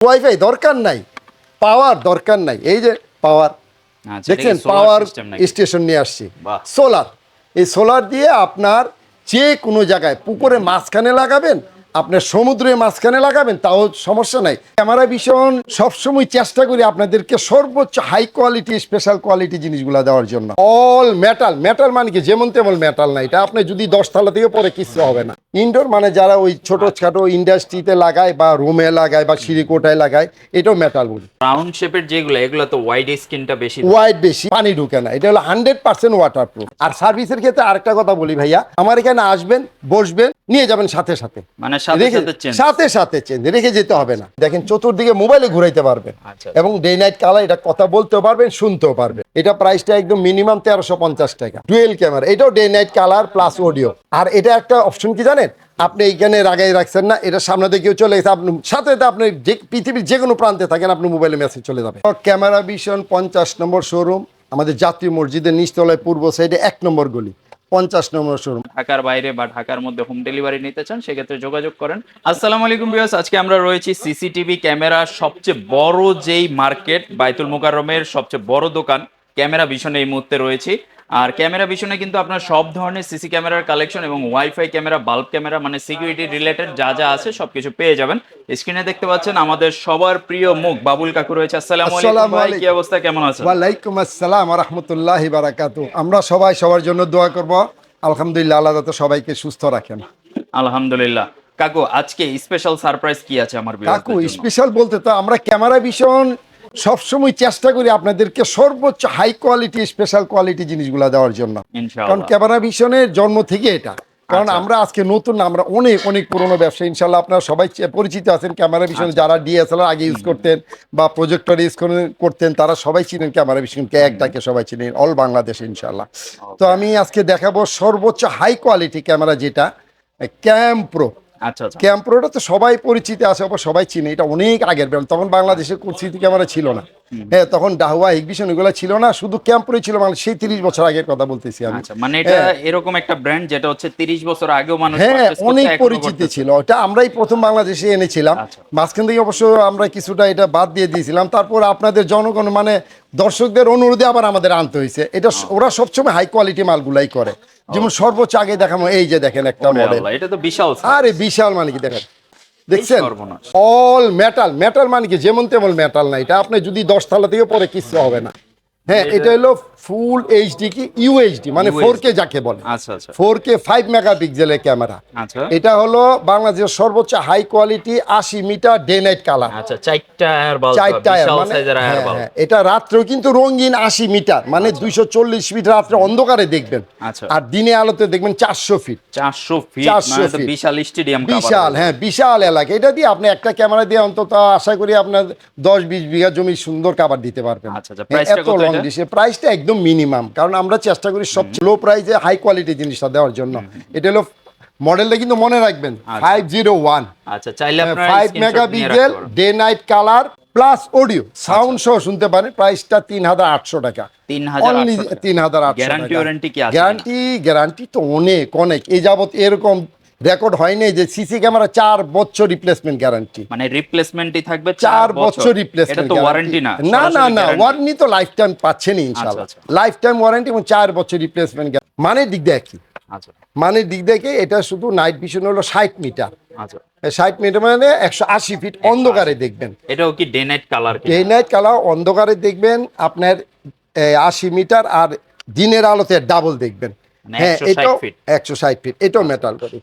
Wifi দরকার নাই পাওয়ার দরকার নাই। এই যে পাওয়ার দেখছেন পাওয়ার স্টেশন নিয়ে আসছি। সোলার এই সোলার দিয়ে আপনার যে কোনো জায়গায় পুকুরে মাঝখানে লাগাবেন আপনার সমুদ্রের মাঝখানে লাগাবেন তাও সমস্যা নাই। ক্যামেরা ভীষণ সবসময় চেষ্টা করি আপনাদেরকে সর্বোচ্চ হাই কোয়ালিটি স্পেশাল কোয়ালিটি জিনিসগুলো দেওয়ার জন্য। অল মেটাল মেটাল মানে কি? যেমন তেমন মেটাল না। এটা আপনি যদি দশতলা থেকে পরে কিছু হবে না। ইনডোর মানে যারা ওই ছোট খাটো ইন্ডাস্ট্রিতে লাগায় বা রুমে লাগায় বা সিঁড়িকোটায় লাগায় এটাও মেটাল বলি। রাউন্ড শেপের যেগুলো এগুলো তো ওয়াইড স্কিনটা বেশি ওয়াইড বেশি পানি ঢুকে না। এটা হলো হান্ড্রেড পার্সেন্ট ওয়াটার প্রুফ আর সার্ভিসের ক্ষেত্রে আরেকটা কথা বলি ভাইয়া আমার এখানে আসবেন বসবেন নিয়ে যাবেন সাথে সাথে। মানে সাথে সাথে চেঞ্জ সাথে সাথে চেঞ্জ রেখে যেতে হবে না। দেখেন চতুর্দিকে মোবাইলে ঘুরাইতে পারবেন। আচ্ছা। এবং ডে নাইট কালার এটা কথা বলতেও পারবেন শুনতেও পারবেন। এটা প্রাইসটা একদম মিনিমাম তেরোশো পঞ্চাশ টাকা। ডুয়েল ক্যামেরা এটাও day night colour plus audio আর এটা একটা অপশন কি জানেন? আপনি এইখানে রাগাই রাখছেন না এটা সামনে দিয়ে কেউ চলে গেছে আপনি সাথে সাথে আপনি যে পৃথিবীর যে কোনো প্রান্তে থাকেন আপনি মোবাইলে মেসেজ চলে যাবে। ক্যামেরা ভিশন পঞ্চাশ নম্বর শোরুম আমাদের জাতীয় মসজিদের নিচতলায় পূর্ব সাইডে এক নম্বর গলি। পঞ্চাশ নম্বর শোরুম ঢাকার বাইরে বা ঢাকার মধ্যে হোম ডেলিভারি নিতে চান, সেক্ষেত্রে যোগাযোগ করেন। আসসালাম আলাইকুম বিয়াস আজকে আমরা রয়েছি সিসিটিভি ক্যামেরা সবচেয়ে বড় যেই মার্কেট বাইতুল মোকাররমের সবচেয়ে বড় দোকান। ক্যামেরা ভীষণ এই মুহূর্তে রয়েছি। আর ক্যামেরা ভিশনে কিন্তু আপনার সব ধরনের সিসি ক্যামেরার কালেকশন এবং ওয়াইফাই ক্যামেরা বাল্ব ক্যামেরা মানে সিকিউরিটি রিলেটেড যা যা আছে সবকিছু পেয়ে যাবেন। স্ক্রিনে দেখতে পাচ্ছেন আমাদের সবার প্রিয় মুখ বাবুল কাকু রয়েছে। আসসালামু আলাইকুম ভাই কি অবস্থা? কেমন আছেন? ওয়ালাইকুম আসসালাম রহমতুল্লাহ বারাকাতু আমরা সবাই সবার জন্য দোয়া করব। আলহামদুলিল্লাহ আল্লাহ যাতে সবাইকে সুস্থ রাখেন। আলহামদুলিল্লাহ। কাকু আজকে স্পেশাল সারপ্রাইজ কি আছে আমার কাকু স্পেশাল বলতে তো আমরা ক্যামেরা ভীষণ সবসময় চেষ্টা করি আপনাদেরকে সর্বোচ্চ হাই কোয়ালিটি স্পেশাল কোয়ালিটি জিনিসগুলো দেওয়ার জন্য। কারণ ক্যামেরা ভীষণের জন্ম থেকে এটা। কারণ আচ্ছা। আমরা আজকে নতুন না, আমরা অনেক অনেক পুরনো ব্যবসা। ইনশাল্লাহ আপনারা সবাই পরিচিত আছেন ক্যামেরা আচ্ছা। যারা ডিএসএলআর আগে ইউজ করতেন বা প্রজেক্টর ইউজ করতেন তারা সবাই চিনেন ক্যামেরা ভীষণকে একটাকে সবাই চিনেন অল বাংলাদেশে ইনশাল্লাহ তো আমি আজকে দেখাবো সর্বোচ্চ হাই কোয়ালিটি ক্যামেরা যেটা ক্যাম প্রো আচ্ছা আচ্ছা। তো সবাই পরিচিত আছে সবাই চিনে। এটা অনেক আগের ব্র্যান্ড তখন বাংলাদেশে সিসি ক্যামেরা ছিল না। হ্যাঁ তখন ডাহুয়া এক্সিবিশন এগুলো ছিল না শুধু ছিল। মানে সেই তিরিশ বছর আগের কথা বলতেছি আমি। আচ্ছা মানে এটা হ্যাঁ। এরকম একটা ব্র্যান্ড যেটা হচ্ছে 30 বছর আগেও মানুষ হ্যাঁ অনেক পরিচিতি ছিল। ওটা আমরাই প্রথম বাংলাদেশে এনেছিলাম। মাঝখান থেকে অবশ্য আমরা কিছুটা এটা বাদ দিয়ে দিয়েছিলাম। তারপর আপনাদের জনগণ মানে দর্শকদের অনুরোধে আবার আমাদের আনতে হয়েছে। এটা ওরা সবসময় হাই কোয়ালিটি মালগুলাই করে। যেমন সর্বোচ্চ আগে দেখাবো এই যে দেখেন একটা মডেল এটা তো বিশাল আরে বিশাল মানে কি দেখেন। দেখছেন? অল মেটাল মেটাল মানে কি? যেমন তেমন মেটাল না এটা। আপনি যদি দশ তালা থেকে পরে কিছু হবে না। হ্যাঁ এটা হলো ফুল এইচডি কি? ইউএইচডি মানে ফোর কে যাকে বলে। আচ্ছা আচ্ছা। ফোর কে ফাইভ মেগা পিক্সেলের ক্যামেরা আচ্ছা। এটা হলো বাংলাদেশের সর্বোচ্চ হাই কোয়ালিটি আশি মিটার ডে নাইট কালার আচ্ছা চারটা এয়ার বাল্ব চার টায়ার মানে হ্যাঁ, হ্যাঁ, এটা রাত্রেও কিন্তু রঙিন আশি মিটার মানে দুইশো চল্লিশ ফিট রাত্রে অন্ধকারে দেখবেন। আচ্ছা। আর দিনে আলোতে দেখবেন চারশো ফিট 400 ফিট 400 মানে তো feet। বিশাল স্টেডিয়াম বিশাল হ্যাঁ বিশাল এলাকা। এটা দিয়ে আপনি একটা ক্যামেরা দিয়ে অন্তত আশা করি আপনার দশ বিশ বিঘা জমি সুন্দর কাভার দিতে পারবেন। আচ্ছা, আচ্ছা, হ্যাঁ, এত লং ডিসে প্রাইসটা একদম মিনিমাম কারণ আমরা চেষ্টা করি সবচেয়ে লো প্রাইসে হাই কোয়ালিটি জিনিসটা দেওয়ার জন্য। এটা হলো মডেলটা কিন্তু মনে রাখবেন। ফাইভ জিরো ওয়ান আচ্ছা চাইলে ফাইভ screenshot মেগা নিয়ে pixel day night colour plus audio sound সহ শুনতে পারেন প্রাইসটা তিন হাজার আটশো টাকা। 3800 টাকা। তিন হাজার আটশো? গ্যারান্টি গ্যারান্টি তো অনেক অনেক। এই যাবত এরকম রেকর্ড হয়নি যে সিসি ক্যামেরা চার বছর রিপ্লেসমেন্ট গ্যারান্টি মানে রিপ্লেসমেন্টই থাকবে চার বছর। এটা রিপ্লেসমেন্ট তো ওয়ারেন্টি না না না ওয়ারেন্টি তো লাইফ টাইম পাচ্ছেনই ইনশাআল্লাহ। লাইফ টাইম ওয়ারেন্টি এবং চার বছর রিপ্লেসমেন্ট মানে দিক দিয়ে কি? আচ্ছা। মানে দিক দেখে এটা শুধু নাইট ভিশন হলো ষাট মিটার। আচ্ছা। ষাট মিটার মানে একশো আশি ফিট অন্ধকারে দেখবেন। এটাও কি day night colour day night colour অন্ধকারে দেখবেন আপনার আশি মিটার আর দিনের আলোতে ডাবল দেখবেন। মানে হ্যাঁ 160 এটাও একশো ষাট ফিট এটাও মেটাল করি।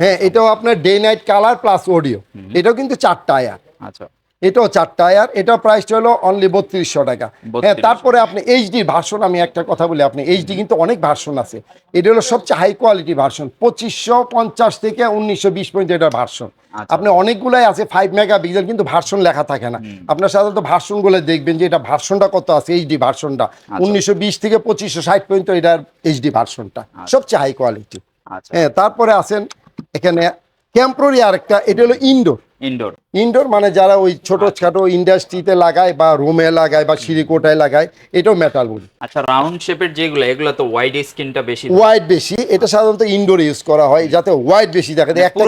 হ্যাঁ এটাও আপনার day night colour plus audio এটাও কিন্তু চার টায়ার। আচ্ছা। এটাও চার টায়ার এটাও প্রাইসটা হলো অনলি বত্রিশশো টাকা। হ্যাঁ তারপরে আপনি এইচডি ভার্সন আমি একটা কথা বলি আপনি এইচডি কিন্তু অনেক ভার্সন আছে। এটা হলো সবচেয়ে হাই কোয়ালিটি ভার্সন পঁচিশশো পঞ্চাশ থেকে উনিশশো বিশ পর্যন্ত এটা ভার্সন আচ্ছা। আপনি অনেকগুলাই আছে ফাইভ মেগা পিক্সেল কিন্তু ভার্সন লেখা থাকে না। আপনার সাধারণত ভার্সনগুলো দেখবেন যে এটা ভার্সনটা কত আছে এইচডি ভার্সনটা উনিশশো বিশ থেকে পঁচিশশো ষাট পর্যন্ত এটার এইচডি ভার্সনটা সবচেয়ে হাই কোয়ালিটি আচ্ছা হ্যাঁ তারপরে আছেন এখানে ক্যাম্প্রোরি আরেকটা এটা হলো ইনডোর ইনডোর ইনডোর মানে যারা ওই ছোটখাটো ইন্ডাস্ট্রিতে লাগায় বা রুমে লাগায় বা সিঁড়িকোটায় লাগায় এটাও মেটাল বডি আচ্ছা রাউন্ড শেপের যেগুলো এগুলো তো ওয়াইড স্ক্রিনটা বেশি। ওয়াইড বেশি এটা সাধারণত ইনডোর ইউজ করা হয় যাতে ওয়াইড বেশি দেখা যায় একটা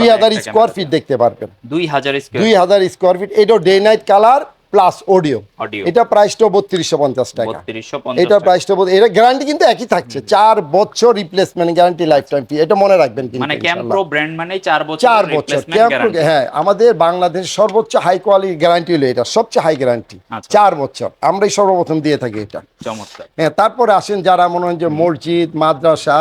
দুই হাজার স্কোয়ার ফিট দেখতে পারবেন। দুই হাজার স্কোয়ার দুই হাজার স্কোয়ার ফিট এটাও day night colour plus audio. এটা প্রাইসটা বত্রিশশো পঞ্চাশ টাকা। এটা প্রাইসটা এটা গ্যারান্টি কিন্তু একই থাকছে। চার বছর replacement guarantee life time fee এটা মনে রাখবেন কিন্তু মানে চার বছর হ্যাঁ আমাদের বাংলাদেশ সর্বোচ্চ হাই কোয়ালিটি গ্যারান্টি হলো এটা। সবচেয়ে হাই গ্যারান্টি আচ্ছা। চার বছর। আমরাই সর্বপ্রথম দিয়ে থাকি এটা। হ্যাঁ তারপরে আসেন যারা মনে হয় যে মসজিদ মাদ্রাসা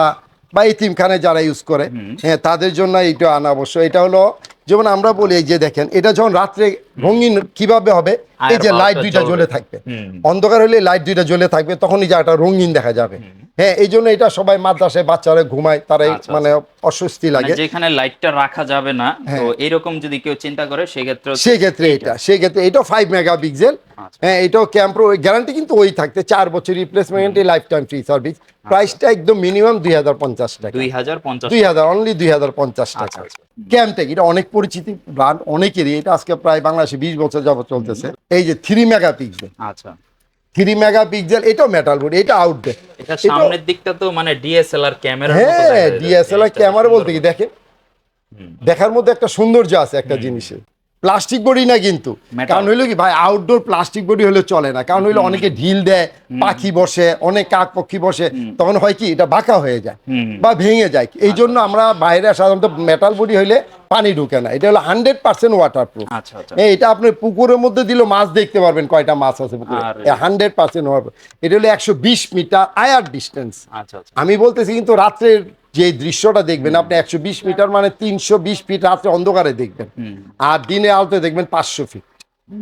বা ইতিমখানে যারা ইউজ করে হ্যাঁ তাদের জন্য এইটা আনা অবশ্য এটা হলো যেমন আমরা বলি এই যে দেখেন এটা যখন রাত্রে রঙিন কীভাবে হবে এই যে লাইট দুইটা জ্বলে থাকবে। অন্ধকার হলে লাইট দুইটা জ্বলে থাকবে তখনই যে একটা রঙিন দেখা যাবে। হ্যাঁ এই জন্য এটা সবাই মাদ্রাসায় বাচ্চারা ঘুমায় তারাই আচ্ছা, মানে অস্বস্তি মানে লাগে। যেখানে লাইটটা রাখা যাবে না তো হ্যাঁ। এরকম যদি কেউ চিন্তা করে সেক্ষেত্রে সেক্ষেত্রে এটা সেক্ষেত্রে এটাও ফাইভ মেগা পিক্সেল আচ্ছা। হ্যাঁ এটাও ক্যাম্প্রো গ্যারান্টি কিন্তু ওই থাকতে চার বছর replacement life time free service প্রাইসটা একদম মিনিমাম দুই হাজার পঞ্চাশ টাকা। দুই হাজার পঞ্চাশ দুই হাজার অনলি দুই হাজার পঞ্চাশ টাকা। আচ্ছা। ক্যামটেক এটা অনেক পরিচিতি ব্র্যান্ড অনেকেরই এটা আজকে প্রায় বাংলাদেশে বিশ বছর যাবত চলতেছে। এই যে থ্রি মেগা পিক্সেল আচ্ছা। থ্রি মেগা পিক্সেল এটাও মেটাল বোর্ড এটা আউটডোর এটা সামনের দিকটা তো মানে ডিএসএলআর ক্যামেরা হ্যাঁ ডিএসএলআর ক্যামেরা বলতে কি দেখেন? দেখার মধ্যে একটা সৌন্দর্য আছে একটা জিনিসের। প্লাস্টিক বডি না কিন্তু। কারণ হইল কি ভাই আউটডোর প্লাস্টিক বডি হলে চলে না। কারণ হইল অনেকে ঢিল দেয় পাখি বসে অনেক কাক পক্ষী বসে তখন হয় কি এটা বাঁকা হয়ে যায় বা ভেঙে যায়। এই জন্য আমরা বাইরে সাধারণত মেটাল বডি হইলে পানি ঢুকে না। এটা হলো হান্ড্রেড পার্সেন্ট ওয়াটার প্রুফ এটা আপনি পুকুরের মধ্যে দিলে মাছ দেখতে পারবেন কয়টা মাছ আছে পুকুরে। হান্ড্রেড পার্সেন্ট এটা হলো একশো বিশ মিটার আয়ার ডিস্টেন্স আচ্ছা আচ্ছা। আমি বলতেছি কিন্তু রাত্রের যে দৃশ্যটা দেখবেন আপনি একশো বিশ মিটার মানে তিনশো বিশ ফিট রাত্রে অন্ধকারে দেখবেন। আর দিনে আলোতে দেখবেন পাঁচশো ফিট।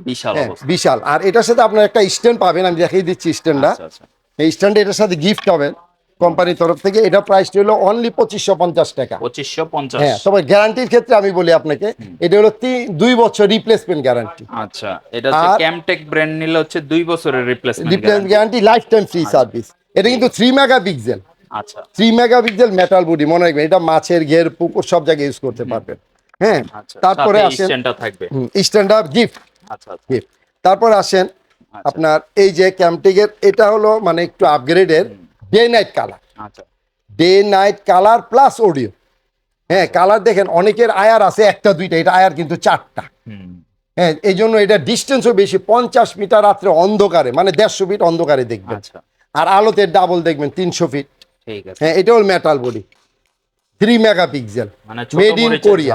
বিশাল হ্যাঁ বিশাল। আর এটার সাথে আপনার একটা স্ট্যান্ড পাবেন আমি দেখিয়ে দিচ্ছি স্ট্যান্ডটা। আচ্ছা এই স্ট্যান্ড এটার সাথে গিফট পাবেন। কোম্পানির তরফ থেকে এটা প্রাইসটা হলো অনলি পঁচিশশো পঞ্চাশ টাকা। পঁচিশশো পঞ্চাশ। হ্যাঁ তবে গ্যারান্টির ক্ষেত্রে আমি বলি আপনাকে এটা হলো তিন দুই বছর রিপ্লেসমেন্ট গ্যারান্টি আচ্ছা এটা ক্যামটেক ব্র্যান্ড নিলে হচ্ছে দুই বছরের replacement replacement guarantee life time free service এটা কিন্তু থ্রি মেগা পিক্সেল আচ্ছা। Three mega pixel metal body মনে রাখবেন এটা মাছের ঘের পুকুর সব জায়গায় ইউজ করতে পারবেন। হ্যাঁ আচ্ছা তারপরে আসেন থাকবে। স্ট্যান্ডার্ড গিফট আচ্ছা আচ্ছা। গিফট তারপর আসেন আচ্ছা। আপনার এই যে ক্যাম্পটিকের এটা হলো মানে একটু আপগ্রেডের ডে নাইট কালার আচ্ছা। Day night colour plus audio হ্যাঁ কালার দেখেন অনেকের আয়ার আছে একটা দুইটা এটা আয়ার কিন্তু চারটা। হ্যাঁ এই জন্য এটা ডিস্টেন্সও বেশি পঞ্চাশ মিটার রাত্রে অন্ধকারে মানে দেড়শো ফিট অন্ধকারে দেখবেন। আচ্ছা। আর আলোতে ডাবল দেখবেন তিনশো ফিট হ্যাঁ এটা হল metal body three mega pixel মানে মেড ইন কোরিয়া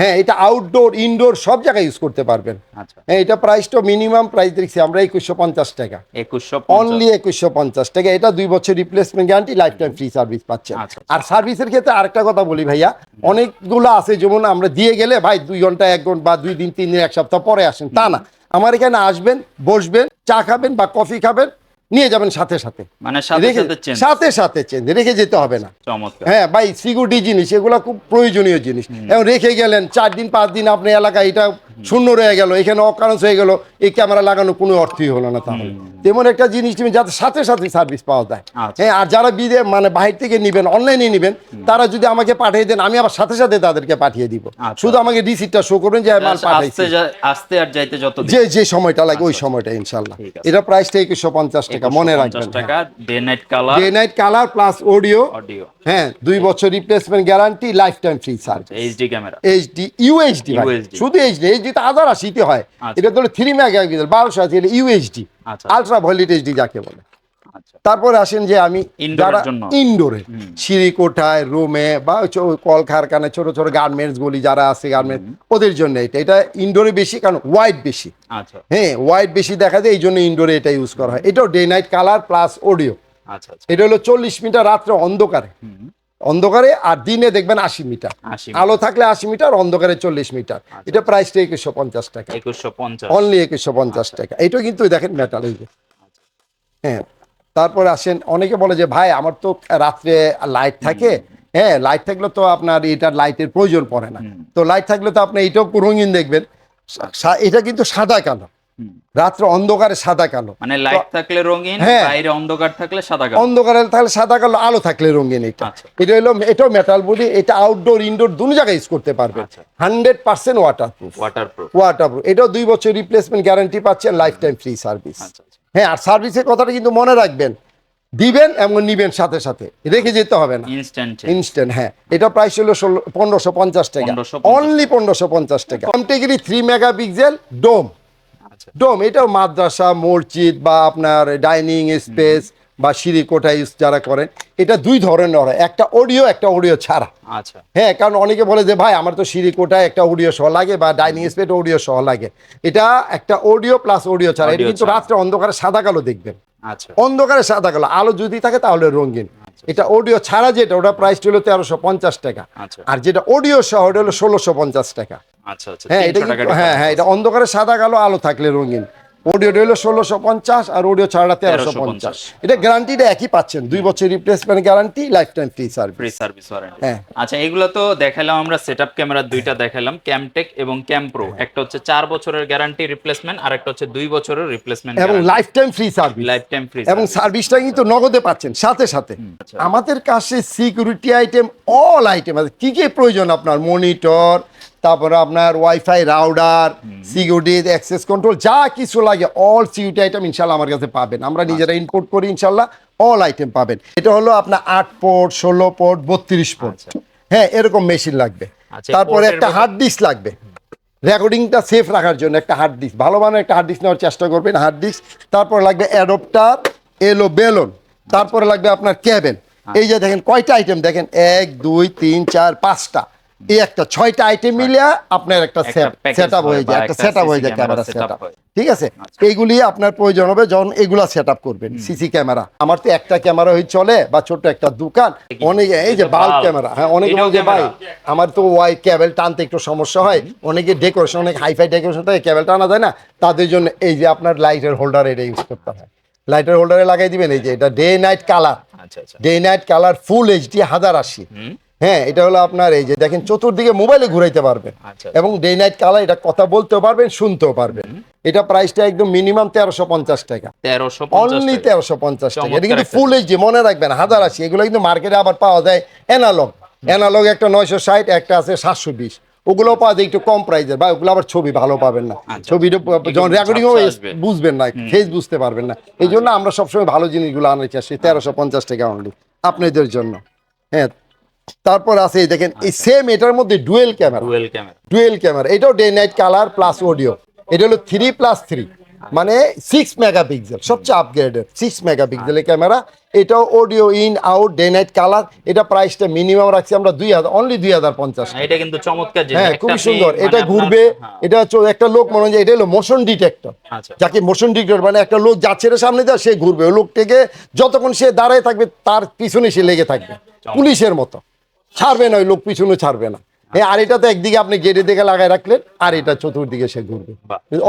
হ্যাঁ এটা আউটডোর ইনডোর সব জায়গায় ইউজ করতে পারবেন। আচ্ছা। হ্যাঁ এটা প্রাইসটা মিনিমাম প্রাইস দেখছি আমরা একুশশো পঞ্চাশ টাকা। একুশশো অনলি একুশশো পঞ্চাশ টাকা এটা দুই বছর replacement guarantee life time free service পাচ্ছেন। আচ্ছা, আর সার্ভিসের ক্ষেত্রে আরেকটা কথা বলি ভাইয়া অনেকগুলো আছে যেমন আমরা দিয়ে গেলে ভাই দুই ঘণ্টা এক ঘণ্টা বা দুই দিন তিন দিন এক সপ্তাহ পরে আসেন তা না। আমার এখানে আসবেন বসবেন চা খাবেন বা কফি খাবেন নিয়ে যাবেন সাথে সাথে। মানে সাথে সাথে চেঞ্জ সাথে সাথে চেঞ্জ রেখে যেতে হবে না। হ্যাঁ ভাই সিকিউরিটি জিনিস এগুলো খুব প্রয়োজনীয় জিনিস। এবং রেখে গেলেন চার দিন পাঁচ দিন আপনি এলাকায় এটা শূন্য রয়ে গেল এখানে অকারণ হয়ে গেল এই ক্যামেরা লাগানো কোনো অর্থই হলো না তাহলে। তেমন একটা জিনিস তুমি যাতে সাথে সাথে সার্ভিস পাওয়া যায়। আচ্ছা। হ্যাঁ আর যারা বিদে মানে বাহির থেকে নেবেন অনলাইনে নেবেন তারা যদি আমাকে পাঠিয়ে দেন আমি আবার সাথে সাথে তাদেরকে পাঠিয়ে দিব। আচ্ছা। শুধু আমাকে রিসিপ্টটা শো করবেন যে মাল পাঠাইছি। আসতে আসতে আর যাইতে যত যে যে সময়টা লাগে ওই সময়টা ইনশাল্লাহ ঠিক আছে। এটা প্রাইসটা একুশশো পঞ্চাশ টাকা মনে রাখবেন। টাকা day night colour day night colour plus audio audio হ্যাঁ দুই বছর replacement guarantee lifetime free service HD camera HD UHD শুধু এইচডি এইচডি তো হাজার আশিতে হয়। আচ্ছা। এটা ধরো থ্রি মেগা পিক্সেল বারোশো আছে এটা ইউএইচডি আচ্ছা। আলট্রা ভলিট এইচডি যাকে বলে। আচ্ছা। তারপরে আসেন যে আমি যারা ইনডোরে সিঁড়ি কোঠায় রুমে বা কলকারখানায় ছোট ছোট গার্মেন্টস গুলি যারা আছে গার্মেন্টস ওদের জন্য এটা। এটা ইনডোরে বেশি কারণ হোয়াইট বেশি। আচ্ছা। হ্যাঁ হোয়াইট বেশি দেখা যায় এই জন্য ইনডোরে এটা ইউজ করা হয়। এটাও day night colour plus audio আচ্ছা আচ্ছা। এটা হলো চল্লিশ মিটার রাত্রে অন্ধকারে। অন্ধকারে আর দিনে দেখবেন আশি মিটার। আলো থাকলে আশি মিটার অন্ধকারে চল্লিশ মিটার। এটা প্রাইসটা একুশশো পঞ্চাশ টাকা। একুশশো পঞ্চাশ। অনলি একুশশো পঞ্চাশ টাকা। এটা কিন্তু দেখেন মেটাল এই হ্যাঁ তারপরে আসেন অনেকে বলে যে ভাই আমার তো রাত্রে লাইট থাকে। হ্যাঁ লাইট থাকলে তো আপনার এটার লাইটের প্রয়োজন পড়ে না। তো লাইট থাকলে তো আপনি এটাও রঙিন দেখবেন। এটা কিন্তু সাদা কালো। রাত্রে অন্ধকারে সাদা কালো। মানে লাইট থাকলে রঙিন হ্যাঁ। বাইরে অন্ধকার থাকলে সাদা কালো। অন্ধকারে তাহলে সাদা কালো আলো থাকলে রঙিন এটা। আচ্ছা। এটা হলো এটাও মেটাল বডি এটা আউটডোর ইনডোর দুটো জায়গায় ইউজ করতে পারবে। Hundred percent waterproof waterproof waterproof এটাও দুই বছর রিপ্লেসমেন্ট গ্যারান্টি পাচ্ছেন লাইফ টাইম ফ্রি সার্ভিস হ্যাঁ আর সার্ভিসের কথাটা কিন্তু মনে রাখবেন। দিবেন এবং নিবেন সাথে সাথে। রেখে যেতে হবে না। ইনস্ট্যান্ট ইনস্ট্যান্ট হ্যাঁ। এটা প্রাইস হলো ষোলো পনেরোশো পঞ্চাশ টাকা। অনলি পনেরোশো পঞ্চাশ টাকা। কমটেগিরি three mega pixel dome dome এটাও মাদ্রাসা মসজিদ বা আপনার ডাইনিং স্পেস বা সিঁড়ি কোঠা ইউজ যারা করেন এটা দুই ধরনের হয় একটা অডিও একটা অডিও ছাড়া। আচ্ছা। হ্যাঁ কারণ অনেকে বলে যে ভাই আমার তো সিঁড়ি কোটায় একটা অডিও সহ লাগে বা ডাইনিং স্পেস অডিও সহ লাগে। এটা একটা অডিও প্লাস অডিও ছাড়া এটা কিন্তু রাত্রে অন্ধকারে সাদা কালো দেখবেন। আচ্ছা। অন্ধকারে সাদা কালো আলো যদি থাকে তাহলে রঙিন। এটা অডিও ছাড়া যেটা ওটা প্রাইস হলো তেরোশো পঞ্চাশ টাকা। আচ্ছা। আর যেটা অডিও সহ ওটা হলো ষোলোশো পঞ্চাশ টাকা। আচ্ছা আচ্ছা হ্যাঁ এটা 300 টাকা কিন্তু- হ্যাঁ হ্যাঁ এটা অন্ধকারে সাদা কালো আলো থাকলে রঙিন। অডিওটা হলো ষোলোশো পঞ্চাশ আর অডিও ছাড়া তেরোশো পঞ্চাশ। এটা গ্যারান্টিটা একই পাচ্ছেন। দুই বছর replacement guarantee life time free service free service warranty হ্যাঁ। আচ্ছা এগুলো তো দেখালাম আমরা সেটআপ ক্যামেরা দুইটা দেখালাম ক্যামটেক এবং ক্যামপ্রো একটা হচ্ছে চার বছরের গ্যারান্টি রিপ্লেসমেন্ট আর একটা হচ্ছে দুই বছরের রিপ্লেসমেন্ট এবং life time free service life time free এবং সার্ভিসটা কিন্তু নগদে পাচ্ছেন সাথে সাথে। আচ্ছা। আমাদের কাছে সিকিউরিটি আইটেম অল আইটেম আছে। কি কি প্রয়োজন আপনার? মনিটর তারপরে আপনার wifi router security access control যা কিছু লাগে অল সিকিউরিটি আইটেম ইনশাল্লাহ আমার কাছে পাবেন। আমরা নিজেরা ইম্পোর্ট করি ইনশাল্লাহ অল আইটেম পাবেন। এটা হলো আপনার আট পোর্ট ষোলো পোর্ট বত্রিশ পোর্ট আচ্ছা। হ্যাঁ এরকম মেশিন লাগবে। আচ্ছা, তারপরে একটা হার্ড ডিস্ক লাগবে। রেকর্ডিংটা সেফ রাখার জন্য একটা হার্ড ডিস্ক ভালো মানের একটা হার্ড ডিস্ক নেওয়ার চেষ্টা করবেন হার্ড ডিস্ক তারপর লাগবে অ্যাডপ্টার এলো বেলুন তারপরে লাগবে আপনার ক্যাবেন এই যে দেখেন কয়টা আইটেম দেখেন এক দুই তিন চার পাঁচটা। এই একটা ছয়টা আইটেম মিলিয়ে আপনার একটা সেট আপ হয়ে যায় একটা সেট আপ হয়ে যায় ক্যামেরা সেট আপ। ঠিক আছে? আচ্ছা। এইগুলি আপনার প্রয়োজন হবে যখন এগুলা সেট আপ করবেন সিসি ক্যামেরা আমার তো একটা ক্যামেরা হয়ে চলে বা ছোট্ট একটা দোকান অনেকে এই যে বাল্ব ক্যামেরা হ্যাঁ অনেকে যে ভাই আমার তো ওয়াই ক্যাবেল টানতে একটু সমস্যা হয়। অনেকে ডেকোরেশন অনেক হাইফাই ডেকোরেশন থাকে ক্যাবেল টানা যায় না। তাদের জন্য এই যে আপনার লাইটের হোল্ডার এটা ইউজ করতে হয়। লাইটের হোল্ডারে লাগাই দিবেন এই যে এটা day night colour day night colour full HD হাজার আশি। হ্যাঁ এটা হলো আপনার এই যে দেখেন চতুর্দিকে মোবাইলে ঘুরাইতে পারবেন। আচ্ছা। এবং ডে নাইট কালার এটা কথা বলতেও পারবেন শুনতেও পারবেন। এটা প্রাইসটা একদম মিনিমাম তেরোশো পঞ্চাশ টাকা। অনলি তেরোশো পঞ্চাশ টাকা। এটা কিন্তু ফুল এইচডি মনে রাখবেন হাজার আশি এগুলো কিন্তু মার্কেটে আবার পাওয়া যায় অ্যানালগ অ্যানালগ একটা নয়শো ষাট একটা আছে সাতশো বিশ। ওগুলো পাওয়া যায় একটু কম প্রাইসের বা ওগুলো আবার ছবি ভালো পাবেন না। আচ্ছা। যখন রেকর্ডিংও ঝাপসা বুঝবেন না ফেস বুঝতে পারবেন না। এই জন্য আমরা সবসময় ভালো জিনিসগুলো আনার চেষ্টা তেরোশো পঞ্চাশ টাকা অনলি আপনাদের জন্য। হ্যাঁ। তারপর আছে এই দেখেন এই সেম এটার মধ্যে dual camera dual camera dual camera এটাও day night colour plus audio এটা হলো থ্রি প্লাস থ্রি মানে সিক্স মেগাপিক্সেল সবচেয়ে আপগ্রেডেড সিক্স মেগাপিক্সেলের ক্যামেরা এটাও audio in out day night colour এটা প্রাইসটা মিনিমাম রাখছি আমরা দুই হাজার অনলি দুই হাজার পঞ্চাশ এটা কিন্তু চমৎকার জিনিস। হ্যাঁ খুবই সুন্দর। মানে এটা ঘুরবে। হ্যাঁ, এটা হচ্ছে একটা লোক মনে হয় এটা হলো মোশন ডিটেক্টর আচ্ছা। যাকে মোশন ডিটেক্টর মানে একটা লোক যাচ্ছে সামনে দেওয়া সে ঘুরবে। ওই লোকটাকে যতক্ষণ সে দাঁড়ায় থাকবে তার পিছনে সে লেগে থাকবে। পুলিশের মতো। ছাড়বে না ওই লোক পিছনে ছাড়বে না। হ্যাঁ আর এটা তো একদিকে আপনি গেটে দিকে লাগাই রাখলেন আর এটা চতুর্দিকে সে ঘুরবে।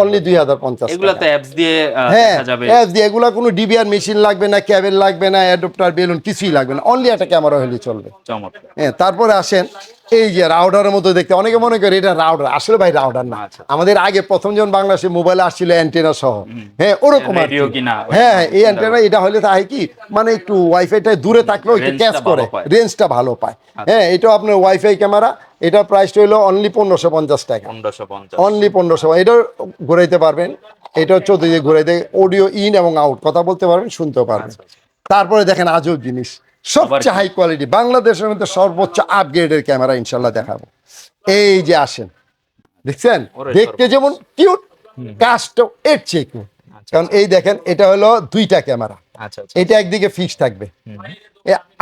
অনলি দুই হাজার পঞ্চাশ এগুলাতে অ্যাপস দিয়ে হ্যাঁ অ্যাপস দিয়ে। এগুলা কোনো ডিবিআর মেশিন লাগবে না ক্যাবেল লাগবে না অ্যাডপ্টার বেলুন কিছুই লাগবে না। অনলি একটা ক্যামেরা হলে চলবে। হ্যাঁ তারপরে আসেন এই যে রাউডারের মতো দেখতে। অনেকে মনে করে এটা রাউডার আসলে ভাই রাউডার না। আচ্ছা। আমাদের আগে প্রথম যখন বাংলাদেশে মোবাইল আসছিল অ্যান্টেনা সহ। হ্যাঁ ওরকম। কিনা, হ্যাঁ হ্যাঁ, এই অ্যান্টেনা এটা হলে তাই কি? মানে একটু ওয়াইফাইটা দূরে থাকলেও একটু ক্যাচ করে। রেঞ্জটা ভালো পায়। হ্যাঁ এটাও আপনার ওয়াইফাই ক্যামেরা এটা প্রাইসটা হলো অনলি পনেরোশো পঞ্চাশ টাকা। পনেরোশো পঞ্চাশ। অনলি পনেরোশো এটাও ঘুরাইতে পারবেন। এটাও চতুর্দিকে ঘুরাইতে অডিও ইন এবং আউট কথা বলতে পারবেন শুনতে পারবেন। তারপরে দেখেন আজব জিনিস। সবচেয়ে হাই কোয়ালিটি বাংলাদেশের মধ্যে সর্বোচ্চ আপগ্রেডের ক্যামেরা ইনশাল্লাহ দেখাবো। এই যে আসেন দেখছেন? দেখতে যেমন কিউট কাজটাও এর চেয়ে cute। কারণ এই দেখেন এটা হলো দুইটা ক্যামেরা আচ্ছা আচ্ছা। এটা একদিকে ফিক্স থাকবে।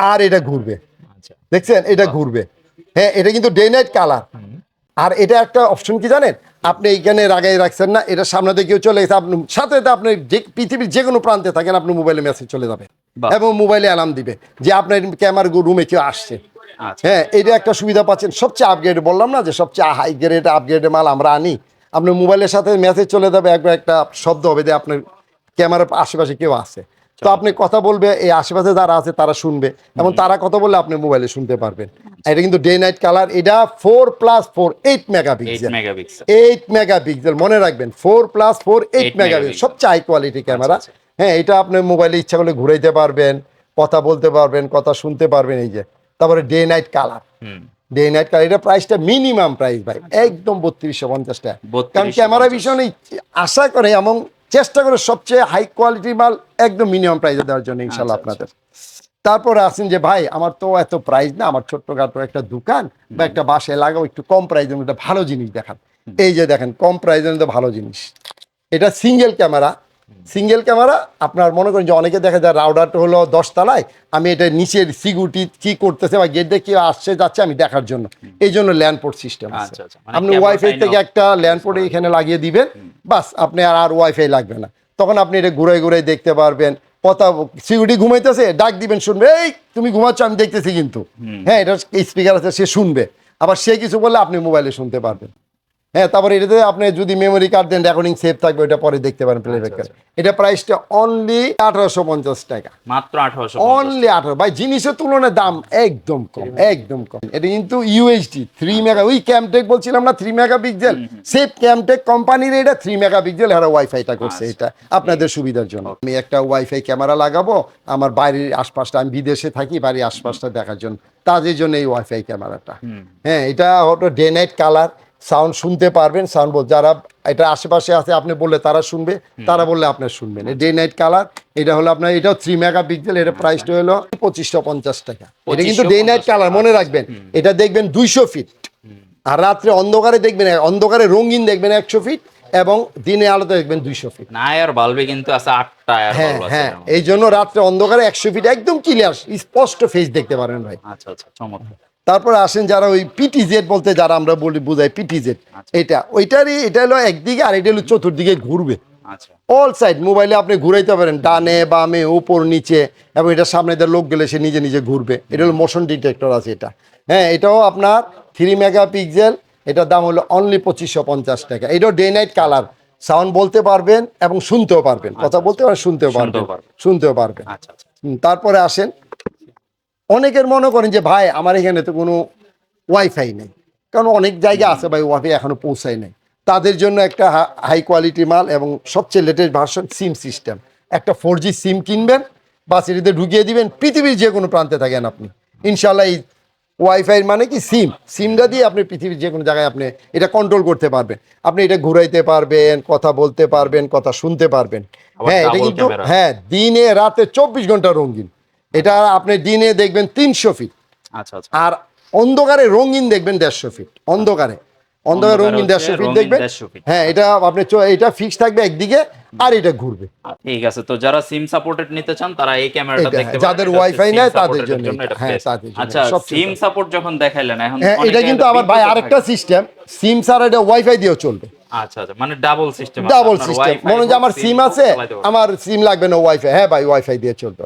আর এটা ঘুরবে। আচ্ছা। দেখছেন? এটা ঘুরবে। হ্যাঁ এটা কিন্তু ডে নাইট কালার আর এটা একটা অপশন কি জানেন? আপনি এইখানে রাগাই রাখছেন না এটা সামনে দিয়ে কেউ চলে গেছে আপনি সাথে সাথে আপনি যে পৃথিবীর যে কোনো প্রান্তে থাকেন আপনি মোবাইলে মেসেজ চলে যাবে। এবং মোবাইলে অ্যালার্ম দিবে যে আপনার ক্যামেরার রুমে কেউ আসছে। আচ্ছা। হ্যাঁ এটা একটা সুবিধা পাচ্ছেন। সবচেয়ে আপগ্রেড বললাম না যে সবচেয়ে হাই গ্রেড আপগ্রেডের মাল আমরা আনি। আপনার মোবাইলের সাথে মেসেজ চলে যাবে একবার একটা শব্দ হবে যে আপনার ক্যামেরার আশেপাশে কেউ আছে। তো আপনি কথা বলবে এই আশেপাশে যারা আছে তারা শুনবে এবং তারা কথা বললে আপনি মোবাইলে শুনতে পারবেন। এটা কিন্তু ডে নাইট কালার এটা four plus four eight mega eight pixel megapixel eight mega pixel মনে রাখবেন four plus four eight 8 mega megapixel। সবচেয়ে হাই কোয়ালিটি ক্যামেরা আচ্ছা। হ্যাঁ এটা আপনি মোবাইলে ইচ্ছা করলে ঘুরাইতে পারবেন কথা বলতে পারবেন কথা শুনতে পারবেন এই যে। তারপরে day night colour hmm. Day night colour এটা প্রাইসটা মিনিমাম প্রাইস ভাই একদম বত্রিশশো পঞ্চাশ টাকা। কারণ ক্যামেরা ভীষণ আশা করে এবং চেষ্টা করে সবচেয়ে হাই কোয়ালিটি মাল একদম মিনিমাম প্রাইসে দেওয়ার জন্য ইনশাল্লাহ আচ্ছা, আপনাদের। তারপরে আসেন যে ভাই আমার তো এত প্রাইস না আমার ছোট্টখাটো একটা দোকান বা একটা বাসায় লাগাও একটু কম প্রাইসের মধ্যে ভালো জিনিস দেখান। এই যে দেখেন কম প্রাইসের মধ্যে ভালো জিনিস। এটা সিঙ্গেল ক্যামেরা সিঙ্গেল ক্যামেরা আপনার মনে করেন যে অনেকে দেখা যায় রাউডারটা হলো দশ তলায় আমি এটা নিচের সিকিউরিটি কি করতেছে বা গেট দিয়ে কি আসছে যাচ্ছে আমি দেখার জন্য। এই জন্য ল্যান্ড পোর্ট সিস্টেম আছে। আচ্ছা আচ্ছা মানে আপনি ওয়াইফাই থেকে একটা ল্যান্ড পোর্টে এখানে লাগিয়ে দিবেন বাস আপনি আর আর ওয়াইফাই লাগবে না। তখন আপনি এটা ঘুরে ঘুরে দেখতে পারবেন। কথা সিকিউরিটি ঘুমাইতেছে ডাক দিবেন শুনবে এই তুমি ঘুমাচ্ছ আমি দেখতেছি কিন্তু। হ্যাঁ এটা স্পিকার আছে সে শুনবে। আবার সে কিছু বললে আপনি মোবাইলে শুনতে পারবেন। হ্যাঁ তারপরে এটাতে আপনি যদি মেমোরি কার্ড দেন রেকর্ডিং সেভ থাকবে ওটা পরে দেখতে পারেন প্লেব্যাক করে এটা প্রাইসটা অনলি আঠারোশো পঞ্চাশ টাকা। মাত্র আঠারোশো অনলি আঠারো। ভাই জিনিসের তুলনায় দাম একদম কম একদম কম। এটা কিন্তু ইউএসডি থ্রি মেগা ওই ক্যামটেক বলছিলাম না three mega pixel safe Camtech কোম্পানির এটা থ্রি মেগা পিক্সেল এরা ওয়াইফাইটা করছে এটা আপনাদের সুবিধার জন্য। আমি একটা ওয়াইফাই ক্যামেরা লাগাবো আমার বাড়ির আশপাশটা আমি বিদেশে থাকি বাড়ির আশপাশটা দেখার জন্য। তাদের জন্য এই ওয়াইফাই ক্যামেরাটা হ্যাঁ এটা হলো ডে নাইট কালার সাউন্ড শুনতে পারবেন সাউন্ড বল যারা এটা আশেপাশে আছে আপনি বললে তারা শুনবে তারা বললে আপনার শুনবেন। ডে নাইট কালার এটা হলো আপনার এটাও থ্রি মেগা পিক্সেল এটা প্রাইসটা হলো পঁচিশশো পঞ্চাশ টাকা। এটা কিন্তু ডে নাইট কালার মনে রাখবেন। এটা দেখবেন দুইশো ফিট আর রাত্রে অন্ধকারে দেখবেন অন্ধকারে রঙিন দেখবেন একশো ফিট এবং দিনে আলোতে দেখবেন দুইশো ফিট না আর বাল্বে কিন্তু আছে আটটা হ্যাঁ হ্যাঁ এই জন্য রাত্রে অন্ধকারে একশো ফিট একদম ক্লিয়ার স্পষ্ট ফেস দেখতে পারেন ভাই। আচ্ছা আচ্ছা চমৎকার। তারপরে আসেন যারা ওই পিটিজেড বলতে যারা আমরা বলি বুঝাই পিটিজেড এটা ওইটারই এটা হলো একদিকে আর এটা হলো চতুর্দিকে ঘুরবে। আচ্ছা। অল সাইড মোবাইলে আপনি ঘুরাইতে পারেন ডানে বামে উপর নিচে এবং এটা সামনে দিয়ে লোক গেলে সে নিজে নিজে ঘুরবে। এটা হলো মোশন ডিটেক্টর আছে এটা। হ্যাঁ এটাও আপনার থ্রি মেগা পিক্সেল এটার দাম হলো অনলি পঁচিশশো পঞ্চাশ টাকা। এটাও ডে নাইট কালার সাউন্ড বলতে পারবেন এবং শুনতেও পারবেন। কথা বলতে পারবেন শুনতেও পারবেন। শুনতেও পারবেন। আচ্ছা আচ্ছা। তারপরে আসেন। অনেকের মনে করেন যে ভাই আমার এখানে তো কোনো ওয়াইফাই নেই। কারণ অনেক জায়গা আছে ভাই ওয়াইফাই এখনও পৌঁছায় নাই। তাদের জন্য একটা হাই কোয়ালিটি মাল এবং সবচেয়ে লেটেস্ট ভার্সন সিম সিস্টেম একটা ফোর জি সিম কিনবেন বা সেটিতে ঢুকিয়ে দিবেন। পৃথিবীর যে কোনো প্রান্তে থাকেন আপনি। ইনশাল্লাহ এই ওয়াইফাই মানে কি? সিম সিমটা দিয়ে আপনি পৃথিবীর যে কোনো জায়গায় আপনি এটা কন্ট্রোল করতে পারবেন। আপনি এটা ঘুরাইতে পারবেন কথা বলতে পারবেন কথা শুনতে পারবেন। হ্যাঁ এটা কিন্তু হ্যাঁ দিনে রাতে চব্বিশ ঘণ্টা রঙিন। এটা আপনি দিনে দেখবেন তিনশো ফিট আচ্ছা আচ্ছা। আর অন্ধকারে রঙিন দেখবেন দেড়শো ফিট অন্ধকারে। অন্ধকারে রঙিন হচ্ছে দেড়শো ফিট দেখবেন? হ্যাঁ এটা আপনি এটা ফিক্স থাকবে একদিকে আর এটা ঘুরবে। ঠিক আছে তো যারা সিম সাপোর্টেড নিতে চান তারা এই ক্যামেরাটা দেখতে যাদের হচ্ছে Wi-Fi SIM নেই তাদের জন্য হ্যাঁ, তাদের জন্য। আচ্ছা সিম সাপোর্ট যখন দেখাইলেন এখন হ্যাঁ এটা কিন্তু আবার ভাই আরেকটা সিস্টেম সিম ছাড়া এটা ওয়াইফাই দিয়েও চলবে। আচ্ছা আচ্ছা মানে ডাবল সিস্টেম ডাবল সিস্টেম মনে হয় আমার সিম আছে আমার সিম লাগবে না ওয়াইফাই হ্যাঁ ভাই ওয়াইফাই দিয়ে চলবে।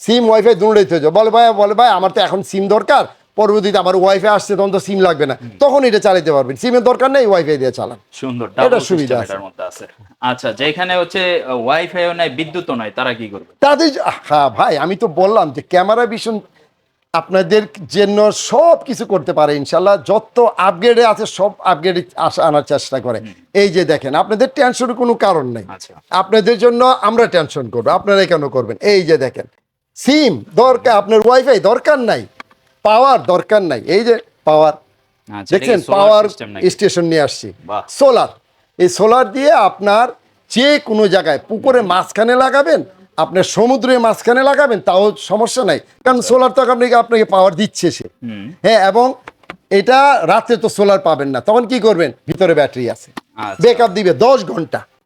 সিম ওয়াইফাই দুটোই তো বলে ভাই বলে ভাই আমার তো এখন সিম দরকার। পরবর্তীতে আমার ওয়াইফাই আসছে তখন তো সিম লাগবে না। তখন এটা চালাতে পারবেন। সিমের দরকার নেই ওয়াইফাই দিয়ে চালান। সুন্দর এটা সুবিধা আছে। আচ্ছা যেখানে হচ্ছে ওয়াইফাইও নাই বিদ্যুৎও নাই তারা কি করবে? তাদের হ্যাঁ ভাই আমি তো বললাম যে ক্যামেরা ভীষণ আপনাদের জন্য সব কিছু করতে পারে ইনশাল্লাহ। যত আপগ্রেডে আছে সব আপগ্রেড আনার চেষ্টা করে। এই যে দেখেন আপনাদের টেনশনের কোনো কারণ নেই। আচ্ছা। আপনাদের জন্য আমরা টেনশন করব আপনারা কেন করবেন? এই যে দেখেন সিম দরকার আপনার ওয়াইফাই দরকার নাই। পাওয়ার দরকার নাই। এই যে পাওয়ার আচ্ছা দেখছেন? পাওয়ার স্টেশন নিয়ে আসছি। সোলার এই সোলার দিয়ে আপনার যে কোনো জায়গায় পুকুরে মাঝখানে লাগাবেন আপনার সমুদ্রের মাঝখানে লাগাবেন তাও সমস্যা নাই। কারণ সোলার তো আপনাকে আপনাকে পাওয়ার দিচ্ছে সে। হ্যাঁ এবং এটা রাতে তো সোলার পাবেন না। তখন কি করবেন? ভিতরে ব্যাটারি আছে। আচ্ছা। ব্যাকআপ দিবে দশ ঘণ্টা। আচ্ছা আচ্ছা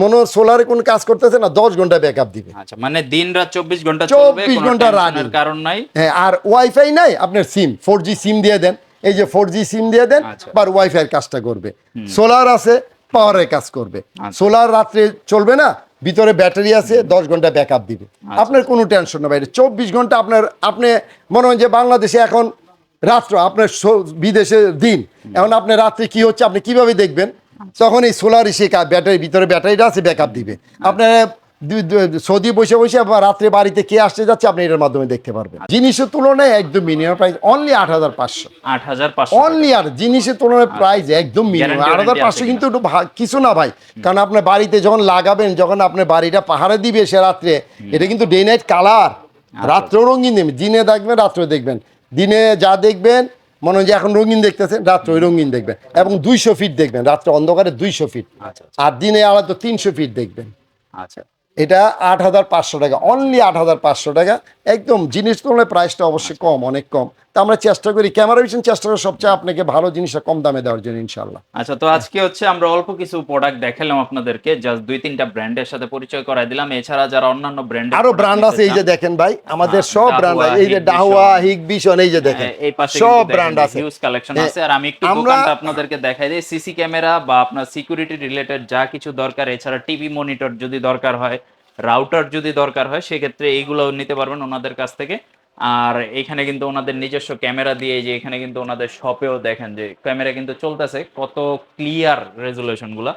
মনে সোলারে কোনো কাজ করতেছে না দশ ঘণ্টা ব্যাকআপ দিবে। আচ্ছা মানে দিন রাত চব্বিশ ঘণ্টা 24 চলবে ঘণ্টা টেনশনের কারণ নাই? হ্যাঁ আর ওয়াইফাই নাই আপনার সিম ফোর জি সিম দিয়ে দেন। এই যে ফোর জি সিম দিয়ে দেন আচ্ছা। বা ওয়াইফাই এর কাজটা করবে। সোলার আছে পাওয়ারের কাজ করবে। আচ্ছা। সোলার রাত্রে চলবে না ভিতরে ব্যাটারি আছে দশ ঘণ্টা ব্যাকআপ দিবে। আচ্ছা। আপনার কোনো টেনশন না বাইরে চব্বিশ ঘণ্টা আপনার আপনি মনে হয় যে বাংলাদেশে এখন রাত্র আপনার বিদেশে দিন। এখন আপনার রাত্রে কি হচ্ছে আপনি কীভাবে দেখবেন? তখন এই সোলার এসে ব্যাটারি ভিতরে ব্যাটারিটা আছে ব্যাকআপ দিবে। আপনার সৌদি বসে বসে বা রাত্রে বাড়িতে কে আসতে যাচ্ছে আপনি এটার মাধ্যমে দেখতে পারবেন। জিনিসের তুলনায় একদম মিনিমাম প্রাইস অনলি আট হাজার পাঁচশো। আট হাজার অনলি আর জিনিসের তুলনায় প্রাইস একদম মিনিমাম আট হাজার পাঁচশো কিন্তু একটু কিছু না ভাই। কারণ আপনার বাড়িতে যখন লাগাবেন যখন আপনার বাড়িটা পাহাড়ে দিবে সে রাত্রে এটা কিন্তু ডে নাইট কালার রাত্রেও রঙিন দিনে দেখবেন রাত্রে দেখবেন। দিনে যা দেখবেন মনে হয় যে এখন রঙিন দেখতেছেন রাত্রে ওই রঙিন দেখবেন। এবং দুইশো ফিট দেখবেন রাত্রে অন্ধকারে দুইশো ফিট আচ্ছা আর দিনে আলাদা তিনশো ফিট দেখবেন। আচ্ছা। এটা আট হাজার পাঁচশো টাকা অনলি আট হাজার পাঁচশো টাকা। একদম জিনিস তুলনায় প্রাইসটা অবশ্যই কম অনেক কম। তা আমরা চেষ্টা করি ক্যামেরা ভিশন চেষ্টা করি সবচেয়ে আপনাকে ভালো জিনিসটা কম দামে দেওয়ার জন্য ইনশাল্লাহ আচ্ছা তো আজকে হচ্ছে আমরা অল্প কিছু প্রোডাক্ট দেখালাম আপনাদেরকে জাস্ট দুই তিনটা ব্র্যান্ডের সাথে পরিচয় করাই দিলাম। এছাড়া যারা অন্যান্য ব্র্যান্ড আরও ব্র্যান্ড আছে এই যে দেখেন ভাই আমাদের হ্যাঁ, সব ব্র্যান্ড আছে এই যে ডাহুয়া হিগ ভিশন এই যে দেখেন এই পাশে সব ব্র্যান্ড আছে। হিউজ কালেকশন হ্যাঁ, আছে। আর আমি একটু দোকানটা আপনাদেরকে দেখাই দিই সিসি ক্যামেরা বা আপনার সিকিউরিটি রিলেটেড যা কিছু দরকার এছাড়া টিভি মনিটর যদি দরকার হয় রাউটার যদি দরকার হয় সেক্ষেত্রে এইগুলো নিতে পারবেন ওনাদের কাছ থেকে। আর এখানে কিন্তু ওনাদের নিজস্ব ক্যামেরা দিয়ে যে এখানে কিন্তু ওনাদের শপেও দেখেন যে ক্যামেরা কিন্তু চলতেছে কত ক্লিয়ার রেজুলেশনগুলা।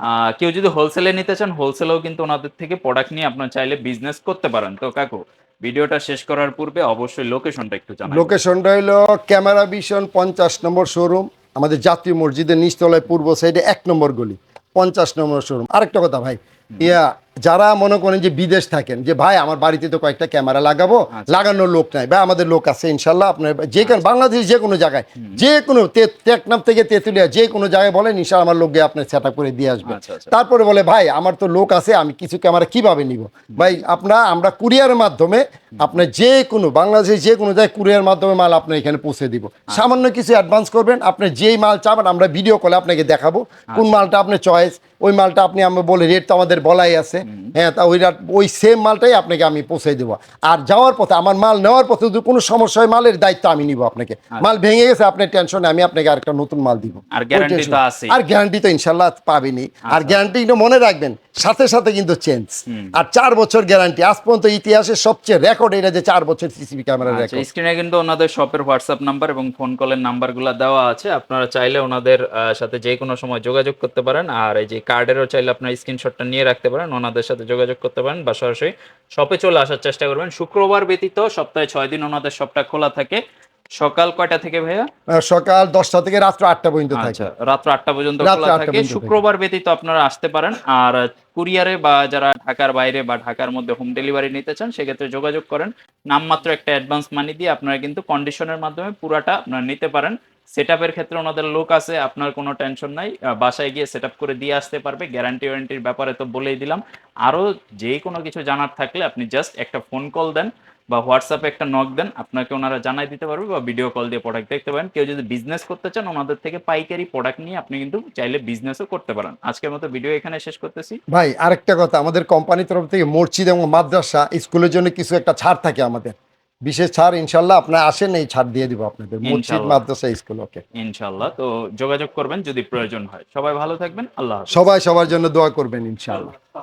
আহ, কেউ যদি হোলসেলে নিতে চান হোলসেলেও কিন্তু ওনাদের থেকে প্রোডাক্ট নিয়ে আপনার চাইলে বিজনেস করতে পারেন। তো কাকু ভিডিওটা শেষ করার পূর্বে অবশ্যই লোকেশনটা একটু জানাবেন। লোকেশনটা হলো ক্যামেরা ভিশন পঞ্চাশ নম্বর শোরুম আমাদের জাতীয় মসজিদের নিচতলায় পূর্ব সাইডে এক নম্বর গলি পঞ্চাশ নম্বর শোরুম আরেকটা কথা ভাই ইয়া যারা মনে করেন যে বিদেশ থাকেন যে ভাই আমার বাড়িতে তো কয়েকটা ক্যামেরা লাগাবো লাগানোর লোক নাই। ভাই আমাদের লোক আছে ইনশাল্লাহ আপনার যে কোনো বাংলাদেশ যে কোনো জায়গায় যে কোনো টেকনাফ থেকে তেঁতুলিয়া যে কোনো জায়গায় বলেন ইনশাল্লাহ আমার লোক গিয়ে আপনার সেট করে দিয়ে আসবে। আচ্ছা, আচ্ছা। তারপরে বলে ভাই আমার তো লোক আছে আমি কিছু ক্যামেরা কীভাবে নিব? ভাই আপনার আমরা কুরিয়ারের মাধ্যমে আপনার যে কোনো বাংলাদেশে যে কোনো জায়গায় কুরিয়ার মাধ্যমে মাল আপনার এখানে পৌঁছে দিব। সামান্য কিছু অ্যাডভান্স করবেন আপনি যেই মাল চাবেন আমরা ভিডিও কলে আপনাকে দেখাবো কোন মালটা আপনার চয়েস ওই মালটা আপনি আমরা বলে রেট তো আমাদের বলাই আছে। হ্যাঁ তা ওই ওই সেম মালটাই আপনাকে আমি পৌঁছে দেবো। আর যাওয়ার পথে আমার মাল নেওয়ার পথে যদি কোনো সমস্যা হয় মালের দায়িত্ব আমি নিব আপনাকে। মাল ভেঙে গেছে আপনার টেনশনে আমি আপনাকে আরেকটা নতুন মাল দিব। আর tension- তো। আর গ্যারান্টি তো ইনশাল্লাহ পাবেনি। আর গ্যারান্টি কিন্তু মনে রাখবেন সাথে সাথে কিন্তু চেঞ্জ আর চার বছর গ্যারান্টি আজ পর্যন্ত ইতিহাসের সবচেয়ে রেকর্ড এটা যে চার বছর সিসিবি ক্যামেরার আচ্ছা রেকর্ড স্ক্রিনে কিন্তু ওনাদের শপের হোয়াটসঅ্যাপ নাম্বার এবং ফোন কলের নাম্বারগুলো দেওয়া আছে। আপনারা চাইলে ওনাদের সাথে যে কোনো সময় যোগাযোগ করতে পারেন। আর এই যে কার্ডেরও চাইলে আপনার স্ক্রিনশটটা নিয়ে রাখতে পারেন ওনাদের সাথে যোগাযোগ করতে পারেন বা সরাসরি শপে চলে আসার চেষ্টা করবেন। শুক্রবার ব্যতীত সপ্তাহে ছয় দিন ওনাদের শপটা খোলা থাকে। সকাল কয়টা থেকে ভাইয়া? সকাল দশটা থেকে রাত্র আটটা পর্যন্ত থাকে। আচ্ছা রাত্র আটটা পর্যন্ত খোলা থাকে। থাকে। শুক্রবার ব্যতীত আপনারা আসতে পারেন। আর কুরিয়ারে বা যারা ঢাকার বাইরে বা ঢাকার মধ্যে হোম ডেলিভারি নিতে চান সেক্ষেত্রে যোগাযোগ করেন। নামমাত্র একটা অ্যাডভান্স মানি দিয়ে আপনারা কিন্তু কন্ডিশনের মাধ্যমে পুরাটা আপনারা নিতে পারেন। সেট ক্ষেত্রে ওনাদের লোক আছে, আপনার কোনো টেনশন নাই। বাসায় গিয়ে সেট করে দিয়ে আসতে পারবে গ্যারান্টি ওয়ারেন্টির ব্যাপারে তো বলেই দিলাম। আরও যে কোনো কিছু জানার থাকলে আপনি জাস্ট একটা ফোন কল দেন বা হোয়াটসঅ্যাপে একটা নক দেন, আপনাকে ওনারা জানাই দিতে পারবে বা ভিডিও কল দিয়ে প্রোডাক্ট দেখতে পারেন। কেউ যদি বিজনেস করতে চান, ওনাদের থেকে পাইকারি প্রোডাক্ট নিয়ে আপনি কিন্তু চাইলে বিজনেসও করতে পারেন। আজকের মতো ভিডিও এখানে শেষ করতেছি। ভাই, আরেকটা কথা, আমাদের কোম্পানির তরফ থেকে মসজিদ এবং মাদ্রাসা, স্কুলের জন্য কিছু একটা ছাড় থাকে আমাদের। বিশেষ ছাড় ইনশাল্লাহ আপনার আসেন এই ছাড় দিয়ে দিব আপনাদের মসজিদ মাদ্রাসা স্কুল ওকে। ইনশাল্লাহ। তো যোগাযোগ করবেন যদি প্রয়োজন হয়। সবাই ভালো থাকবেন। আল্লাহ সবাই সবার জন্য দোয়া করবেন ইনশাল্লাহ।